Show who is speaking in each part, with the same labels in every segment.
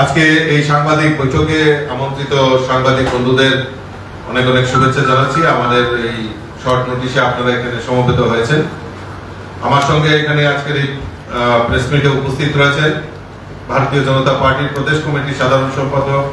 Speaker 1: আজকে এই সাংবাদিক বৈঠকে আমন্ত্রিত সাংবাদিক বন্ধুদের অনেক অনেক শুভেচ্ছা জানাচ্ছি। আমাদের এই শর্ট নোটিশে আপনারা এখানে সমবেত হয়েছেন। আমার সঙ্গে এখানে আজকের এই প্রেস মিটে উপস্থিত রয়েছে ভারতীয় জনতা পার্টির প্রদেশ কমিটির সাধারণ সম্পাদক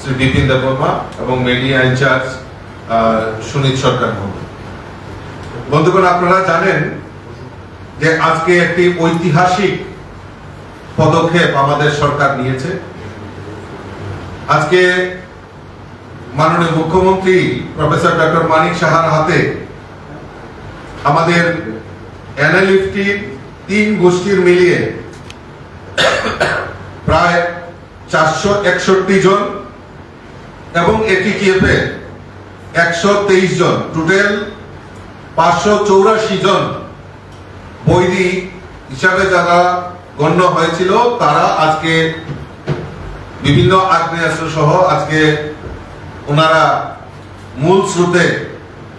Speaker 1: শ্রী বিপিন দেববর্মা এবং মিডিয়া ইনচার্জ সুনীত সরকার বন্ধুগণ, আপনারা জানেন যে আজকে একটি ঐতিহাসিক পদক্ষেপ আমাদের সরকার নিয়েছে। আজকে মাননীয় মুখ্যমন্ত্রী প্রফেসর ডক্টর মানিক সাহার হাতে আমাদের এনএলএফটি তিন গোষ্ঠীর মিলিয়ে প্রায় চারশো একষট্টি জন এবং এটিটিএফ এ একশো তেইশ জন, টোটাল পাঁচশো চৌরাশি জন বৈদি হিসাবে যারা গণ্য হয়েছিল, তারা আজকে বিভিন্ন আগ্নেয়াস্ত্র সহ আজকে ওনারা মূল স্রোতে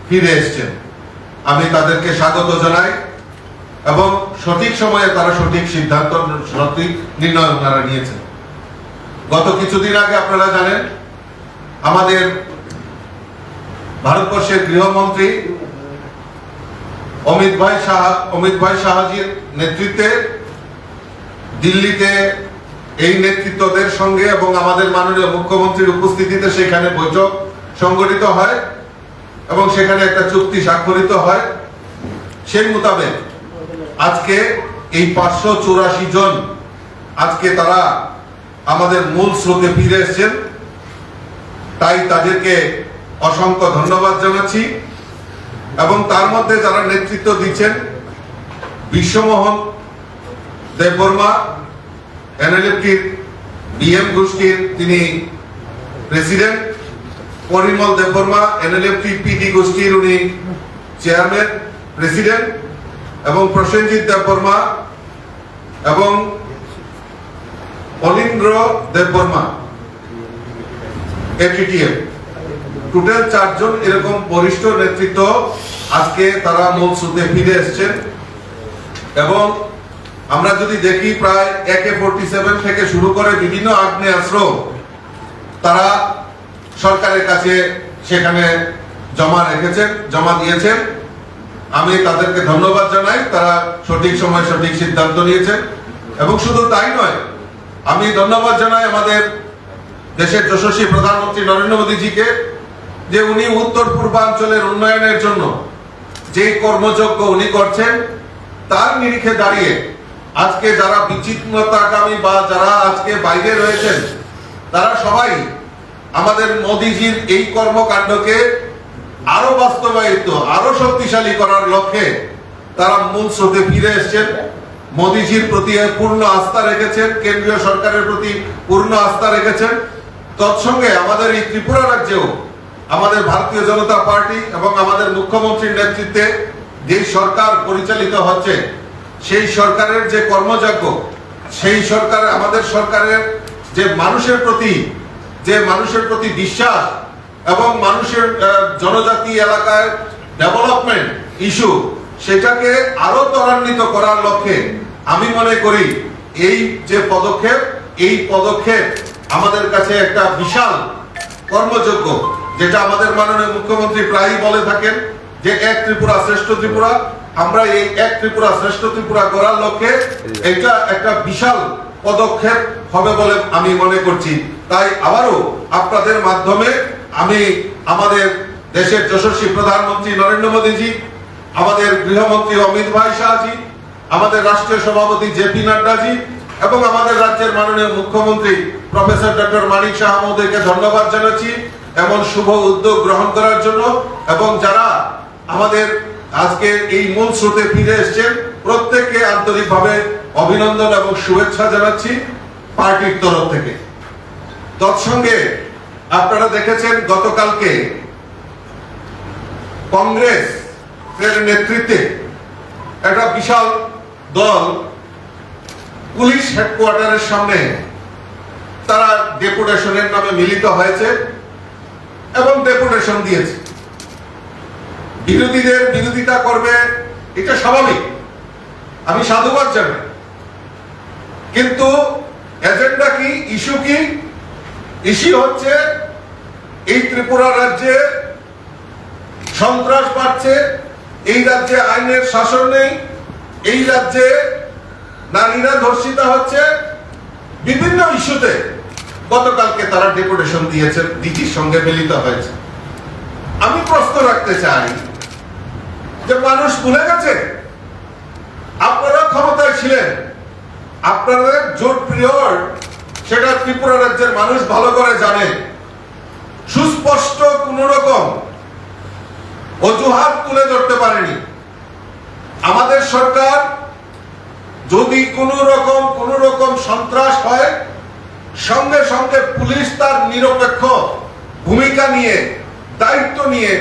Speaker 1: ফিরে এসছেন। আমি তাদেরকে স্বাগত জানাই এবং সঠিক সময়ে তারা সঠিক সিদ্ধান্ত, সঠিক নির্ণয় ওনারা নিয়েছেন। গত কিছুদিন আগে আপনারা জানেন, আমাদের ভারতবর্ষের গৃহমন্ত্রী অমিত ভাই শাহ অমিত ভাই শাহজির নেতৃত্বে দিল্লিতে এই নেতৃত্বদের সঙ্গে এবং আমাদের মাননীয় মুখ্যমন্ত্রীর উপস্থিতিতে সেখানে বৈঠক সংগঠিত হয় এবং সেখানে একটা চুক্তি স্বাক্ষরিত হয়। সেই মোতাবেক আজকে এই পাঁচশো চৌরাশি জন আজকে তারা আমাদের মূল স্রোতে ফিরে এসেছেন। তাই তাদেরকে অসংখ্য ধন্যবাদ জানাচ্ছি এবং তার মধ্যে যারা নেতৃত্ব দিচ্ছেন, বিশ্বমোহন দেববর্মা এনএলএফটির বিএম গোষ্ঠীর তিনি president. Parimal Debbarma NLFT PD গোষ্ঠীর উনি চেয়ারম্যান, প্রেসিডেন্ট। এবং প্রসেনজিৎ দেববর্মা এবং অলিন্দ্র দেববর্মা এটিটিএফ টোটাল চারজন এরকম বরিষ্ঠ নেতৃত্ব আজকে তারা মূল ফিরে এসছেন। এবং আমরা যদি দেখি প্রায় একে ফোরটি সেভেন থেকে শুরু করে বিভিন্ন আগ্নেয়াস্ত্র তারা সরকারের কাছে সেখানে জমা রেখেছেন, জমা দিয়েছেন। আমি তাদেরকে ধন্যবাদ জানাই, তারা সঠিক সময় সঠিক সিদ্ধান্ত নিয়েছেন। এবং শুধু তাই নয়, আমি ধন্যবাদ জানাই আমাদের দেশের যশস্বী প্রধানমন্ত্রী নরেন্দ্র মোদীজিকে, যে উনি উত্তর পূর্বাঞ্চলের উন্নয়নের জন্য যে কর্মযজ্ঞ উনি করছেন, তার নিরিখে দাঁড়িয়ে আজকে যারা বিচ্ছিন্নতাকামী বা যারা আজকে বাইরে রয়েছেন, তারা সবাই আমাদের মোদীজির এই কর্মকাণ্ডকে আরও বাস্তবায়িত, আরও শক্তিশালী করার লক্ষ্যে তারা মূল স্রোতে ফিরে এসেছেন। মোদীজির প্রতি পূর্ণ আস্থা রেখেছেন, কেন্দ্রীয় সরকারের প্রতি পূর্ণ আস্থা রেখেছেন। তৎসঙ্গে আমাদের এই ত্রিপুরা রাজ্যেও আমাদের ভারতীয় জনতা পার্টি এবং আমাদের মুখ্যমন্ত্রীর নেতৃত্বে যে সরকার পরিচালিত হচ্ছে সেই সরকারের যে কর্মযজ্ঞ, সেই সরকার, আমাদের সরকারের যে মানুষের প্রতি, যে মানুষের প্রতি বিশ্বাস এবং মানুষের জনজাতি এলাকায় ডেভেলপমেন্ট ইস্যু সেটাকে আরও ত্বরান্বিত করার লক্ষ্যে আমি মনে করি এই যে পদক্ষেপ, এই পদক্ষেপ আমাদের কাছে একটা বিশাল কর্মযোগ্য যেটা আমাদের মাননীয় মুখ্যমন্ত্রী প্রায়ই বলে থাকেন যে এক ত্রিপুরা শ্রেষ্ঠ ত্রিপুরা। আমরা এই এক ত্রিপুরা শ্রেষ্ঠ ত্রিপুরা করার লক্ষ্যে এটা একটা বিশাল পদক্ষেপ হবে বলে আমি মনে করছি। তাই আবারও আপনাদের মাধ্যমে আমি আমাদের দেশের যশস্বী প্রধানমন্ত্রী নরেন্দ্র মোদীজি, আমাদের গৃহমন্ত্রী অমিত ভাই শাহজি, আমাদের রাষ্ট্রীয় সভাপতি জেপি নাড্ডাজি এবং আমাদের রাজ্যের মাননীয় মুখ্যমন্ত্রী প্রফেসর ডক্টর মানিক শাহ মহোদয়কে ধন্যবাদ জানাচ্ছি। এমন শুভ উদ্যোগ গ্রহণ করার জন্য এবং যারা আমাদের আজকে এই মূল স্রোতে ফিরে এসেছেন প্রত্যেককে আন্তরিকভাবে অভিনন্দন এবং শুভেচ্ছা জানাচ্ছি পার্টির তরফ থেকে। তৎসঙ্গে আপনারা দেখেছেন গতকালকে কংগ্রেস এর নেতৃত্বে একটা বিশাল দল পুলিশ হেডকোয়ার্টারের সামনে তারা ডেপুটেশনের নামে মিলিত হয়েছে এবং ডেপুটেশন দিয়েছে। বিরোধীদের বিরোধিতা করবে, এটা স্বাভাবিক। আমি সাধুবাদ জানাই। কিন্তু এজেন্ডা কি, ইস্যু কি? ইস্যু হচ্ছে এই ত্রিপুরা রাজ্যে সন্ত্রাস বাড়ছে, এই রাজ্যে আইনের শাসন নেই, এই রাজ্যে নারীরা ধর্ষিতা হচ্ছে। বিভিন্ন ইস্যুতে গতকালকে তারা ডেপুটেশন দিয়েছে ডিজির সঙ্গে মিলিত হয়েছে। আমি প্রশ্ন রাখতে চাই যে মানুষ ভুলে গেছে? আপনারা ক্ষমতায় ছিলেন। আপনাদের জোট পিরিয়ড সেটা ত্রিপুরা রাজ্যের মানুষ ভালো করে জানে। সুস্পষ্ট কোন রকম অজুহাত তুলে ধরতে পারেনি। আমাদের সরকার যদি কোন রকম কোন রকম সন্ত্রাস হয়, সঙ্গে সঙ্গে পুলিশ তার নিরপেক্ষ ভূমিকা নিয়ে, দায়িত্ব নিয়ে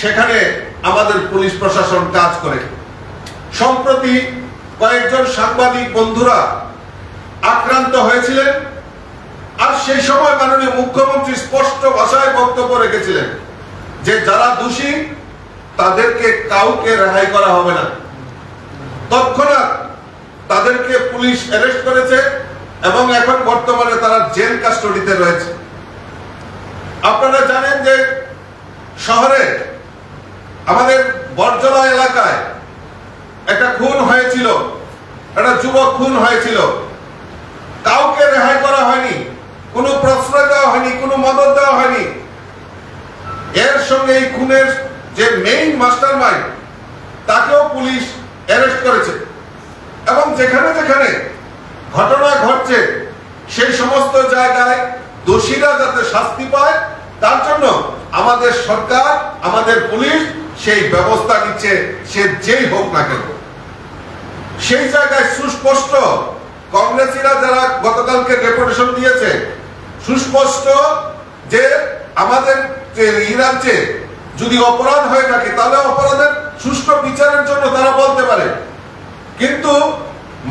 Speaker 1: সেখানে আমাদের পুলিশ প্রশাসন কাজ করে। সম্প্রতি কয়েকজন সাংবাদিক বন্ধুরা আক্রান্ত হয়েছিলেন আর সেই সময় মাননীয় মুখ্যমন্ত্রী স্পষ্ট ভাষায় বক্তব্য রেখেছিলেন যে যারা দোষী, তাদেরকে কাউকে রেহাই করা হবে না। তৎক্ষণাৎ তাদেরকে পুলিশ অ্যারেস্ট করেছে এবং এখন বর্তমানে তারা জেল কাস্টডিতে রয়েছে। আপনারা জানেন যে শহরে আমাদের বরজলা এলাকায় একটা খুন হয়েছিল, একটা যুবক খুন হয়েছিল। কাউকে রেহাই করা হয়নি, কোনো প্রশ্রয় দেওয়া হয়নি, কোনো মদত দেওয়া হয়নি। এর সঙ্গে এই খুনের যে মেইন মাস্টার মাইন্ড তাকেও পুলিশ অ্যারেস্ট করেছে। এবং যেখানে যেখানে ঘটনা ঘটছে, সেই সমস্ত জায়গায় দোষীরা যাতে শাস্তি পায়, তার জন্য আমাদের সরকার, আমাদের পুলিশ সেই ব্যবস্থা নিচ্ছে, সে যেই হোক না কেন। সেই জায়গায় সুস্পষ্ট কংগ্রেসীরা যারা গতকালকে ডেপুটেশন দিয়েছে, সুস্পষ্ট যে আমাদের যে এই রাজ্যে যদি অপরাধ হয়ে থাকে, তাহলে অপরাধের সুষ্ঠু বিচারের জন্য তারা বলতে পারে। কিন্তু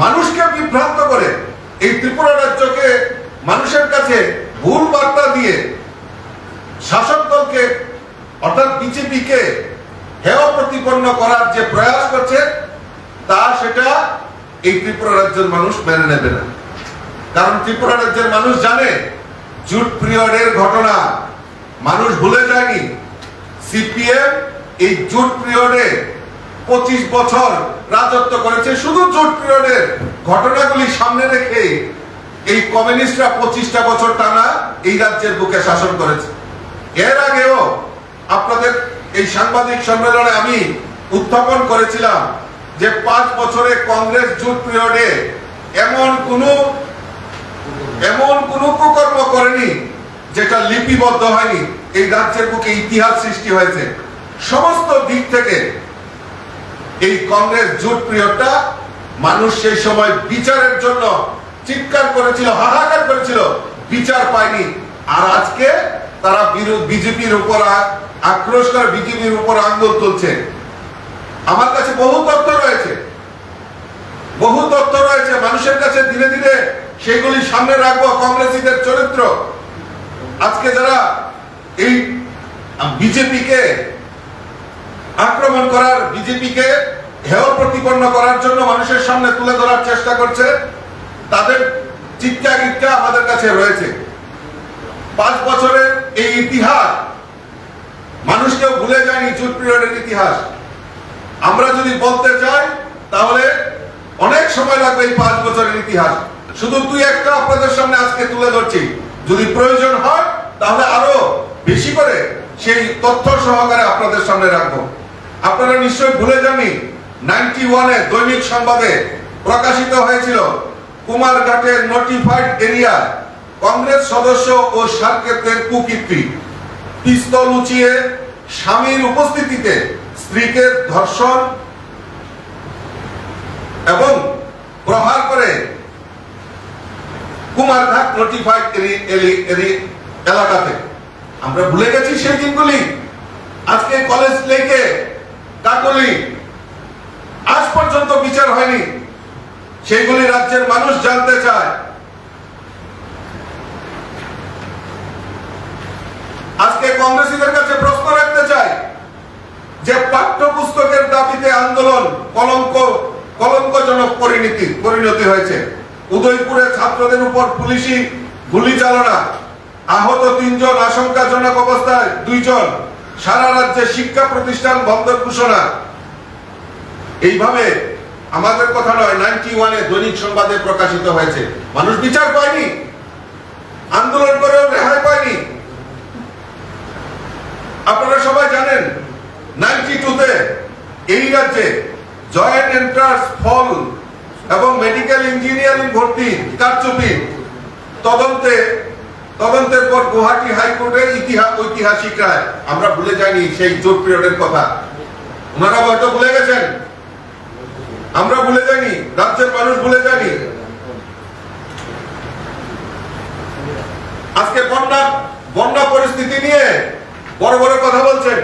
Speaker 1: মানুষকে বিভ্রান্ত করে এই ত্রিপুরা রাজ্যকে মানুষের কাছে ভুল বার্তা দিয়ে শাসক দলকে, অর্থাৎ বিজেপিকে হেয় প্রতিপন্ন করার যে প্রয়াস করছে, তা সেটা এই ত্রিপুরা রাজ্যের মানুষ মেনে নেবে না। কারণ ত্রিপুরা রাজ্যের মানুষ জানে, জুট পিরিয়ডের ঘটনা, মানুষ ভুলে যায়নি। সিপিএম এই জুট পিরিয়ডে পঁচিশ বছর রাজত্ব করেছে, শুধু জুট পিরিয়ডের ঘটনাগুলি সামনে রেখে এই কমিউনিস্টরা পঁচিশটা বছর টানা এই রাজ্যের বুকে শাসন করেছে। এর আগেও আপনাদের এই সাংবাদিক সম্মেলনে আমি উত্থাপন করেছিলাম যে পাঁচ বছরে কংগ্রেস জুট পিরিয়ডে এমন কোনো, এমন কোন কুকর্ম করেনি যেটা লিপিবদ্ধ হয়নি। এই রাজ্যের বুকে ইতিহাস সৃষ্টি হয়েছে। সমস্ত দিক থেকে এই কংগ্রেস জোট পিরিয়ডটা মানুষ সেই সময় বিচারের জন্য চিৎকার করেছিল, হাহাকার করেছিল। বিচার পায়নি। আর আজকে তারা বিজেপির উপর আক্রোশ করে বিজেপির উপর আঙ্গুল তুলছে। আমার কাছে বহু তথ্য রয়েছে। বহু তথ্য রয়েছে। মানুষের কাছে ধীরে ধীরে সেগুলি সামনে রাখব কংগ্রেসীদের চরিত্র। আজকে যারা এই বিজেপিকে আক্রমণ করার, বিজেপিকে হেয় প্রতিপন্ন করার জন্য মানুষের সামনে তুলে ধরার চেষ্টা করছে, তাদের ইচ্ছা আমাদের কাছে রয়েছে। পাঁচ বছরের এই ইতিহাস মানুষকেও ভুলে যায়নি জুট পিরিয়ডের ইতিহাস। আমরা যদি বলতে চাই, তাহলে অনেক সময় লাগবে এই পাঁচ বছরের ইতিহাস। শুধু দুই একটা আপনাদের সামনে আজকে তুলে ধরছি। যদি প্রয়োজন হয়, তাহলে আরও বেশি করে সেই তথ্য সহকারে আপনাদের সামনে রাখব। আপনারা নিশ্চয়ই ভুলে যাননি নাইনটি ওয়ানে দৈনিক সংবাদে প্রকাশিত হয়েছিল কুমারঘাটের নোটিফাইড এরিয়া কংগ্রেস সদস্য ও সার্কেতের কুকীর্তি। পিস্তল উঁচিয়ে স্বামীর উপস্থিতিতে স্ত্রীকে ধর্ষণ এবং প্রহার করে কুমারঘাট নোটিফাইড এলাকাতে। আমরা ভুলে গেছি সেই দিনগুলি। আজকে কলেজ লেকে, কাকলি, আজ পর্যন্ত বিচার হয়নি। সেইগুলি রাজ্যের মানুষ জানতে চায় আজকে কংগ্রেসীদের কাছে প্রশ্ন রাখতে চাই যে পাঠ্যপুস্তকের দাবিতে আন্দোলন কলঙ্ক, কলঙ্কজনক পরিণতি পরিণতি হয়েছে। উদয়পুরে ছাত্রদের উপর পুলিশি গুলি চালনা। আহত তিনজন আশঙ্কাজনক অবস্থায় দুইজন সারা রাজ্যে শিক্ষা প্রতিষ্ঠান বন্ধ ঘোষণা। এইভাবে আমাদের কথা নয় নাইনটি ওয়ানে দৈনিক সংবাদে প্রকাশিত হয়েছে। মানুষ বিচার পায়নি আন্দোলন করেও রেহাই পায়নি আপনারা সবাই জানেন নাইনটি টুতে এই রাজ্যে জয়েন্ট এন্ট্রান্স ফল এবং মেডিকেল ইঞ্জিনিয়ারিং ভর্তি কারচুপি। তদন্তে, তদন্তের পর গুয়াহাটি ইতিহাস ঐতিহাসিক রায়। আমরা ভুলে যাইনি সেই জোট পিরিয়ডের কথা। ওনারা হয়তো ভুলে গেছেন। আমরা ভুলে যাইনি। রাজ্যের মানুষ ভুলে আজকে বন্যা বন্যা পরিস্থিতি নিয়ে বড় বড় কথা বলছেন।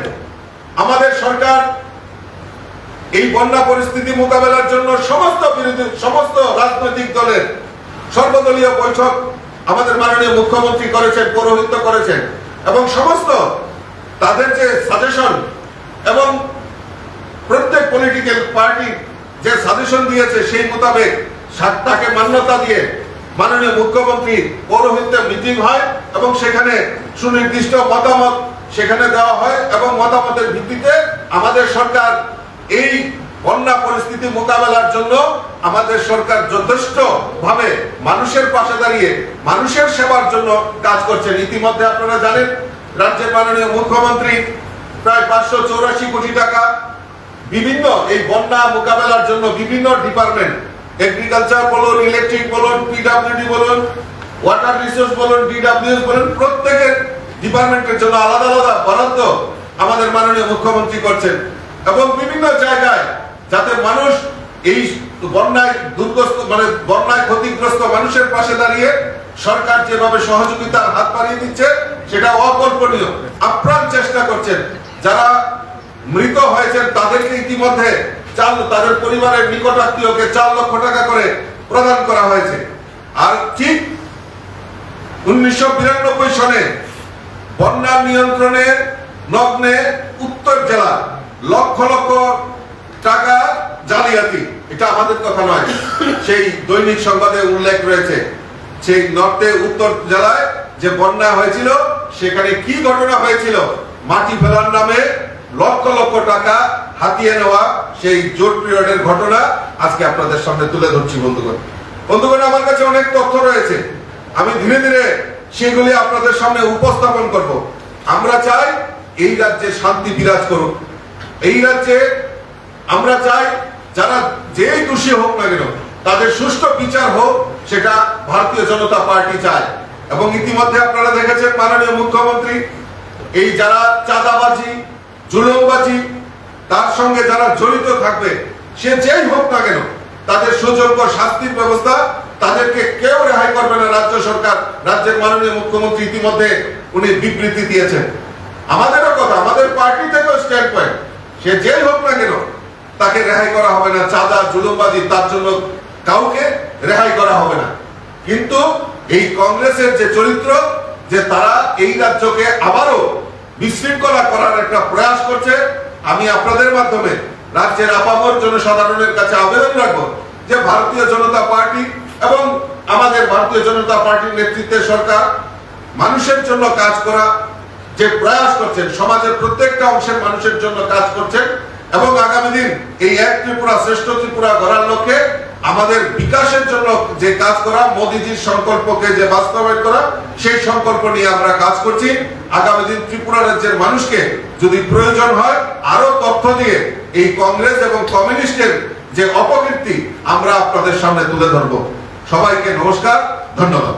Speaker 1: আমাদের সরকার এই বন্যা পরিস্থিতি মোকাবেলার জন্য সমস্ত বিরোধী, সমস্ত রাজনৈতিক দলের সর্বদলীয় বৈঠক আমাদের মাননীয় মুখ্যমন্ত্রী করেছেন, পৌরোহিত্য করেছেন এবং সমস্ত তাদের যে সাজেশন এবং প্রত্যেক পলিটিক্যাল পার্টি যে সাজেশন দিয়েছে সেই মোতাবেক সাতটাকে মান্যতা দিয়ে মাননীয় মুখ্যমন্ত্রী পৌরোহিত্যে মিটিং হয় এবং সেখানে সুনির্দিষ্ট মতামত সেখানে দেওয়া হয় এবং মতামতের ভিত্তিতে আমাদের সরকার এই বন্যা পরিস্থিতি মোকাবেলার জন্য আমাদের সরকার যথেষ্ট ভাবে মানুষের পাশে দাঁড়িয়ে মানুষের সেবার জন্য কাজ করছেন। ইতিমধ্যে আপনারা জানেন, রাজ্যের মাননীয় মুখ্যমন্ত্রী প্রায় পাঁচশো চৌরাশি কোটি টাকা বিভিন্ন এই বন্যা মোকাবেলার জন্য বিভিন্ন ডিপার্টমেন্ট, এগ্রিকালচার বলুন, ইলেকট্রিক বলুন পিডাব্লিউডি বলুন, ওয়াটার রিসোর্স বলুন ডিডাব্লিউএস বলুন, প্রত্যেকের ডিপার্টমেন্টের জন্য আলাদা আলাদা বরাদ্দ আমাদের মাননীয় মুখ্যমন্ত্রী করছেন। এবং বিভিন্ন জায়গায় যাতে মানুষ এই বন্যায় দুর্গস্ত মানে বন্যায় ক্ষতিগ্রস্ত মানুষের পাশে দাঁড়িয়ে সরকার যেভাবে সহযোগিতার হাত বাড়িয়ে দিচ্ছে, সেটা অকল্পনীয়। আপ্রাণ চেষ্টা করছেন। যারা মৃত হয়েছেন, তাদেরকে ইতিমধ্যে চাল, তাদের পরিবারের নিকট আত্মীয়কে চার লক্ষ টাকা করে প্রদান করা হয়েছে। আর ঠিক উনিশশো বিরানব্বই সনে বন্যা নিয়ন্ত্রণের লগ্নে উত্তর জেলা লক্ষ লক্ষ টাকা জালিয়াতি। এটা আমাদের কথা নয়। সেই দৈনিক সংবাদে উল্লেখ রয়েছে সেই নর্থে, উত্তর জেলায় যে বন্যা হয়েছিল, সেখানে কি ঘটনা হয়েছিল? মাটি ফেলার নামে লক্ষ লক্ষ টাকা হাতিয়ে নেওয়া সেই জোট পিরিয়ডের ঘটনা আজকে আপনাদের সামনে তুলে ধরছি, বন্ধুগণ। বন্ধুগণ, আমার কাছে অনেক তথ্য রয়েছে। আমি ধীরে ধীরে সেগুলি আপনাদের সামনে উপস্থাপন করব। আমরা চাই এই রাজ্যে শান্তি বিরাজ করুক। এই রাজ্যে আমরা চাই যারা যেই দোষী হোক না কেন, তাদের সুষ্ঠু বিচার হোক, সেটা ভারতীয় জনতা পার্টি চায়। এবং ইতিমধ্যে আপনারা দেখেছেন মাননীয় মুখ্যমন্ত্রী, এই যারা চাঁদাবাজি, জুলুমবাজি, তার সঙ্গে যারা জড়িত থাকবে, সে যেই হোক না কেন, তাদের সুযোগ্য শাস্তির ব্যবস্থা তাদেরকে কেউ রেহাই করবে না রাজ্য সরকার, রাজ্যের মাননীয় মুখ্যমন্ত্রী ইতিমধ্যে উনি বিবৃতি দিয়েছেন। আমাদেরও কথা, আমাদের পার্টি থেকেও স্ট্যান্ড পয়েন্ট সে যেই হোক না কেন, তাকে রেহাই করা হবে না, চাঁদা, জুলুমবাজি, তার জন্য কাউকে রেহাই করা হবে না। কিন্তু এই কংগ্রেসের যে চরিত্র, যে তারা এই রাজ্যকে আবারও বিশৃঙ্খলা করার একটা প্রয়াস করছে, আমি আপনাদের মাধ্যমে রাজ্যের আপামর জনসাধারণের কাছে আবেদন রাখব যে ভারতীয় জনতা পার্টি এবং আমাদের ভারতীয় জনতা পার্টির নেতৃত্বে সরকার মানুষের জন্য কাজ করা যে প্রয়াস করছেন, সমাজের প্রত্যেকটা অংশের মানুষের জন্য কাজ করছেন এবং আগামী দিন এই এক ত্রিপুরা শ্রেষ্ঠ ত্রিপুরা গড়ার লক্ষ্যে আমাদের বিকাশের জন্য যে কাজ করা, মোদিজির সংকল্পকে যে বাস্তবায়ন করা, সেই সংকল্প নিয়ে আমরা কাজ করছি। আগামী দিন ত্রিপুরা রাজ্যের মানুষকে যদি প্রয়োজন হয় আরও তথ্য দিয়ে এই কংগ্রেস এবং কমিউনিস্টের যে অপকীর্তি, আমরা আপনাদের সামনে তুলে ধরব। সবাইকে নমস্কার, ধন্যবাদ।